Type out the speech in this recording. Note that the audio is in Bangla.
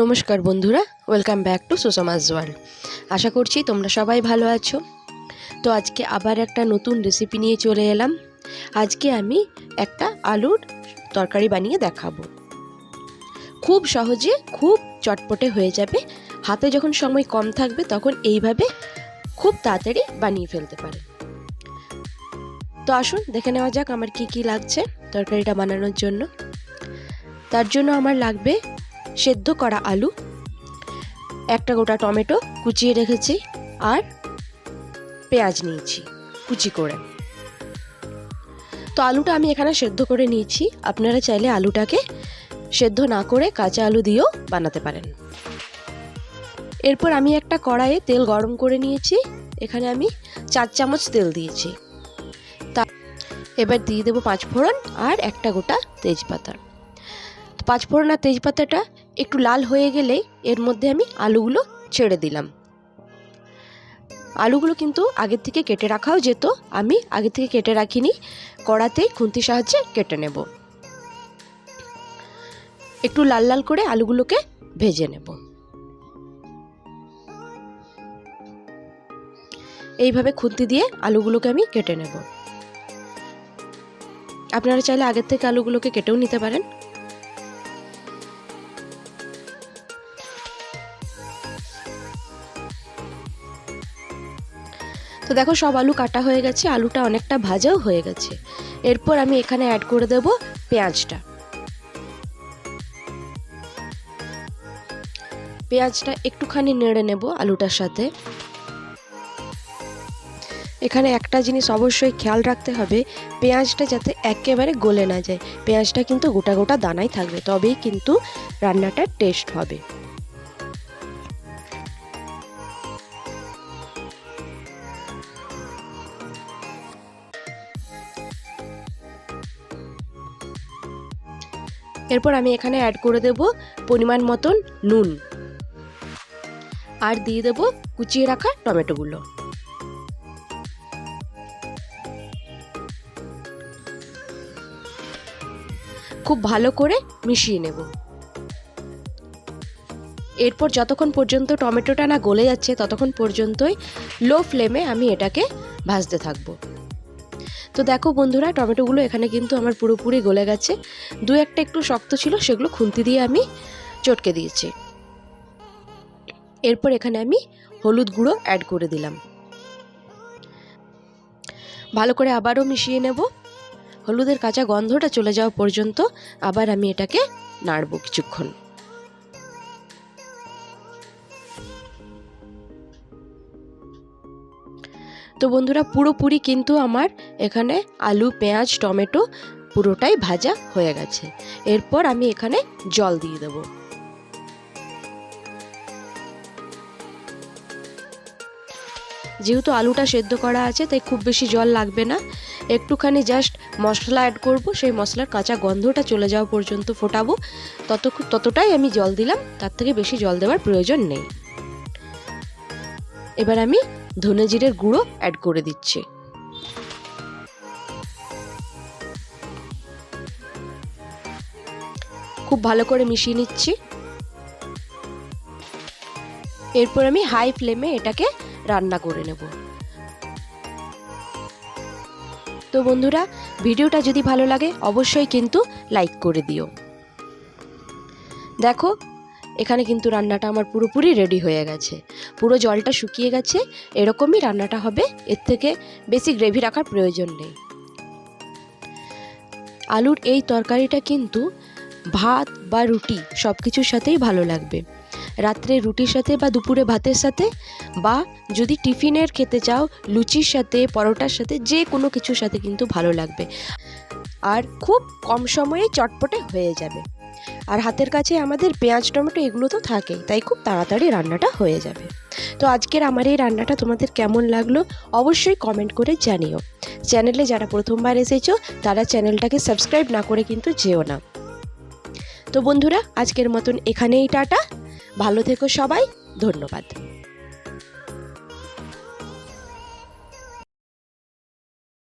নমস্কার বন্ধুরা welcome back to Sushma's world আশা করছি তোমরা সবাই ভালো আছো। তো আজকে আবার একটা নতুন রেসিপি নিয়ে চলে এলাম। আজকে আমি একটা আলুর তরকারি বানিয়ে দেখাবো। খুব সহজে, খুব চটপটে হয়ে যাবে। হাতে যখন সময় কম থাকবে, তখন এইভাবে খুব তাড়াতাড়ি বানিয়ে ফেলতে পারে। তো আসুন, দেখে নেওয়া যাক আমার কি কি লাগছে তরকারিটা বানানোর জন্য। তার জন্য আমার লাগবে সেদ্ধ করা আলু, একটা গোটা টমেটো কুচিয়ে রেখেছি আর পেঁয়াজ নিয়েছি কুচি করে। তো আলুটা আমি এখানে সেদ্ধ করে নিয়েছি। আপনারা চাইলে আলুটাকে সেদ্ধ না করে কাঁচা আলু দিয়েও বানাতে পারেন। এরপর আমি একটা কড়াইয়ে তেল গরম করে নিয়েছি। এখানে আমি চার চামচ তেল দিয়েছি। তা এবার দিয়ে দেবো পাঁচ ফোড়ন আর একটা গোটা তেজপাতা। পাঁচ ফোড়ন আর তেজপাতাটা একটু লাল হয়ে গেলেই এর মধ্যে আমি আলুগুলো ছেড়ে দিলাম। আলুগুলো কিন্তু আগের থেকে কেটে রাখাও যেত, আমি আগে থেকে কেটে রাখিনি, কড়াতেই খুন্তির সাহায্যে কেটে নেব। একটু লাল লাল করে আলুগুলোকে ভেজে নেব। এইভাবে খুন্তি দিয়ে আলুগুলোকে আমি কেটে নেব। আপনারা চাইলে আগের থেকে আলুগুলোকে কেটেও নিতে পারেন। তো দেখো সব আলু কাটা হয়ে গেছে, আলুটা অনেকটা ভাজাও হয়ে গেছে। এরপর আমি এখানে অ্যাড করে দেব পেঁয়াজটা। পেঁয়াজটা একটুখানি নেড়ে নেব আলুটার সাথে। এখানে একটা জিনিস অবশ্যই খেয়াল রাখতে হবে, পেঁয়াজটা যাতে একেবারে গলে না যায়। পেঁয়াজটা কিন্তু গোটা গোটা দানাই থাকবে, তবেই কিন্তু রান্নাটার টেস্ট হবে। এরপর আমি এখানে অ্যাড করে দেব পরিমাণ মতন নুন। আর দিয়ে দেব কুচিয়ে রাখা টমেটোগুলো। খুব ভালো করে মিশিয়ে নেব। এরপর যতক্ষণ পর্যন্ত টমেটোটা না গলে যাচ্ছে, ততক্ষণ পর্যন্তই লো ফ্লেমে আমি এটাকে ভাজতে থাকব। তো দেখো বন্ধুরা, টমেটোগুলো এখানে কিন্তু আমার পুরোপুরি গলে গেছে। দু একটা একটু শক্ত ছিল, সেগুলো খুন্তি দিয়ে আমি চটকে দিয়েছি। এরপর এখানে আমি হলুদ গুঁড়ো অ্যাড করে দিলাম। ভালো করে আবারও মিশিয়ে নেব। হলুদের কাঁচা গন্ধটা চলে যাওয়া পর্যন্ত আবার আমি এটাকে নাড়বো কিছুক্ষণ। তো বন্ধুরা পুরোপুরি কিন্তু আমার এখানে আলু, পেঁয়াজ, টমেটো পুরোটাই ভাজা হয়ে গেছে। এরপর আমি এখানে জল দিয়ে দেব। যেহেতু আলুটা সেদ্ধ করা আছে, তাই খুব বেশি জল লাগবে না। একটুখানি জাস্ট মশলা অ্যাড করব, সেই মশলার কাঁচা গন্ধটা চলে যাওয়া পর্যন্ত ফোটাবো। তত ততটাই আমি জল দিলাম, তার থেকে বেশি জল দেওয়ার প্রয়োজন নেই। এবার আমি ধনে জিরের গুঁড়ো অ্যাড করে দিচ্ছি। খুব ভালো করে মিশিয়ে নিচ্ছি। এরপর আমি হাই ফ্লেমে এটাকে রান্না করে নেব। তো বন্ধুরা, ভিডিওটা যদি ভালো লাগে, অবশ্যই কিন্তু লাইক করে দিও। দেখো, এখানে কিন্তু রান্নাটা আমার পুরোপুরি রেডি হয়ে গেছে। পুরো জলটা শুকিয়ে গেছে, এরকমই রান্নাটা হবে। এর থেকে বেশি গ্রেভি রাখার প্রয়োজন নেই। আলুর এই তরকারিটা কিন্তু ভাত বা রুটি সব কিছুর সাথেই ভালো লাগবে। রাত্রে রুটির সাথে বা দুপুরে ভাতের সাথে বা যদি টিফিনের খেতে চাও, লুচির সাথে, পরোটার সাথে, যে কোনো কিছুর সাথে কিন্তু ভালো লাগবে। আর খুব কম সময়ে চটপটে হয়ে যাবে। আর হাতের কাছে আমাদের পেঁয়াজ, টমেটো এগুলো তো থাকেই, তাই খুব তাড়াতাড়ি রান্নাটা হয়ে যাবে। তো আজকের আমার এই রান্নাটা তোমাদের কেমন লাগল অবশ্যই কমেন্ট করে জানিও। চ্যানেলে যারা প্রথমবার এসেছ, তারা চ্যানেলটাকে সাবস্ক্রাইব না করে কিন্তু যেও না। তো বন্ধুরা, আজকের মতন এখানেই টাটা। ভালো থেকো সবাই, ধন্যবাদ।